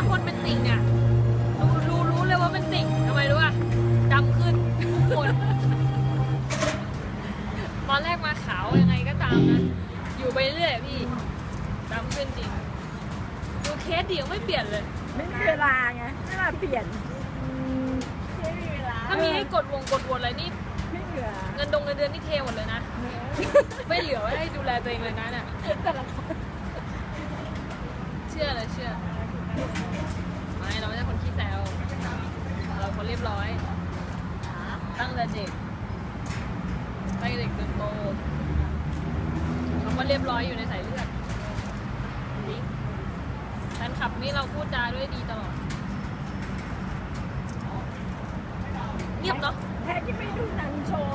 าคนเป็นติ่งเนี่ยรู้รู้รู้เลยว่าเป็นติ่งทำไมรู้ป่ะดำขึ้นทุกคน ตอนแรกมาขาวยังไงก็ตามนะ อยู่ไปเรื่อยอะพี่ดำขึ้นจริง ดูเคสเดียวไม่เปลี่ยนเลย ไม่มีเวลาไงไม่มาเปลี่ยนไม่มีเวลาถ้ามีให้กดวงกดวนอะไรนี่ ไม่เหลือเงินดงเงินเดือนนี่เทหมดเลยนะ ไม่เหลือไว้ให้ดูแลตัวเองเลยนะเนี่ยแต่ละคนเชื่อเลยเชื่อ ไม่เราไม่ใช่คนขี้แซว เรียบร้อย ตั้งแต่เด็กตั้งแต่เด็กจนโตเขาก็เรียบร้อยอยู่ในสายเลือดแฟนคลับนี่เราพูดจาด้วยดีตลอด เงียบเนาะแท้ที่ไปดูหนังโชว์